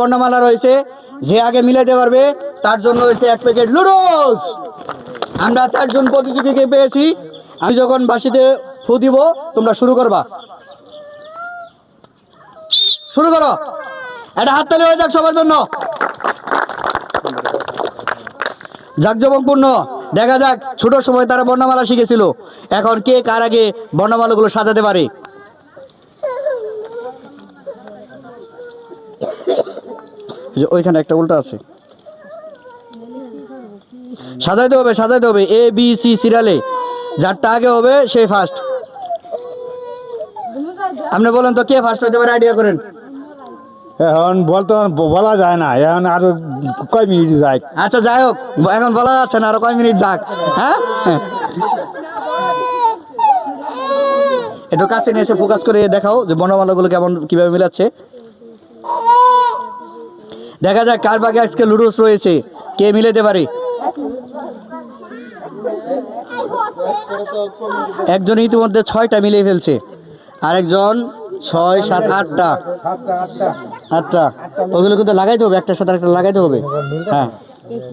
বর্ণমালা রয়েছে, যে আগে মিলাতে পারবে, তার জন্য হয়েছে এক প্যাকেট লুডোস আমরা চারজন প্রতিযোগীকে পেয়েছি, আমি যখন বাসিতে ফু দিব, তোমরা শুরু করবা। শুরু করো। এটা হাততালি হয়ে যাক সবার জন্য। জাকজমকপূর্ণ। দেখা যাক, ছোট সময় তারা বর্ণমালা শিখেছিল। এখন কে কার আগে বর্ণমালাগুলো সাজাতে পারে? যে ওইখানে একটা উল্টা আছে। সাজাইতে হবে সাজাইতে হবে। এ বি সি সিরিয়ালে যারটা আগে হবে সে ফার্স্ট আপনি বলেন তো কে ফার্স্ট হতে পারে? আইডিয়া করেন। এখন বলতে বলা যায় না। এখন আরও কয় মিনিট যায় আচ্ছা যাই হোক এখন বলা যাচ্ছে না আরও কয় মিনিট যাক। হ্যাঁ? একটু কাছে নিয়ে এসে ফোকাস করে দেখাও যে বর্ণমালাগুলো কেমন কীভাবে মিলাচ্ছে। দেখা যাক কার বাগে আজকে লুডোস রয়েছে। কে মিলাতে পারে? একজন ইতিমধ্যে ছয়টা মিলিয়ে ফেলছে। আরেকজন ছয় সাত আটটা। আটটা। ওগুলো কিন্তু লাগাইতে হবে একটার সাথে একটা লাগাইতে হবে। হ্যাঁ।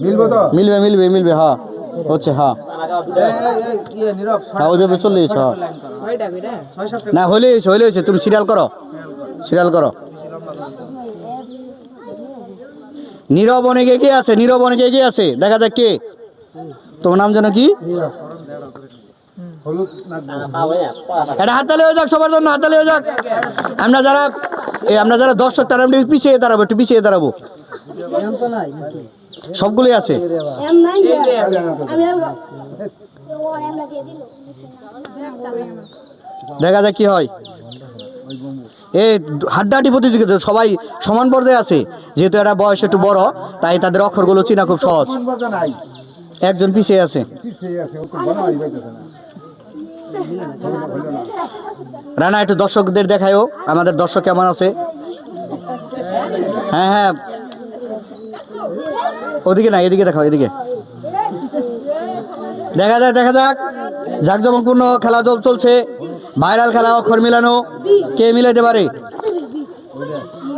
মিলবো মিলবে মিলবে মিলবে হ্যাঁ। হচ্ছে হ্যাঁ। হ্যাঁ ওইভাবে চলে গেছে হ্যাঁ। না হলে হয়েছে হলে হয়েছে। তুমি সিরিয়াল করো। সিরিয়াল করো। নীরব অনেক এগিয়ে আছে? নীরব অনেক এগিয়ে আছে? দেখা যাক কে। তোমার নাম যেন কি? হয়ে যাক সবার জন্য হয়ে যাক। আমরা যারা আমরা যারা পিছিয়ে দাঁড়াবো, একটু পিছিয়ে দাঁড়াবো। সবগুলোই আছে। দেখা যাক কি হয়। এই হাড্ডাহাড্ডি প্রতিযোগিতা, সবাই সমান পর্যায়ে আছে। যেহেতু এরা বয়স একটু বড়, তাই তাদের অক্ষরগুলো চেনা খুব সহজ। একজন পিছিয়ে আছে। রানা, একটু দর্শকদের দেখায়ও আমাদের দর্শক কেমন আছে? হ্যাঁ হ্যাঁ। ওদিকে না, এদিকে দেখাও, এদিকে। দেখা যাক দেখা যাক। জাকজমকপূর্ণ খেলা চল- চলছে। ভাইরাল খেলা অক্ষর মিলানো। কে মিলাইতে পারে?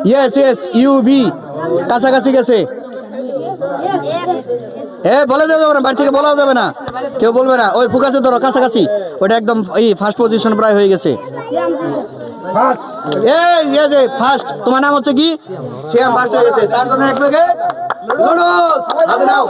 ইয়েস ইয়েস ইউ বি কাছাকাছি গেছে। এ, বলে দেওয়া যাবে না, বাড়ি থেকে বলাও যাবে না। কেউ বলবে না। ওই ফুকাছে ধরো, কাছাকাছি। ওটা একদম এই ফার্স্ট পজিশন প্রায় হয়ে গেছে। এই যে ফার্স্ট তোমার নাম হচ্ছে কি? সিয়াম ফার্স্ট হয়ে গেছে। তার জন্য এক নাও।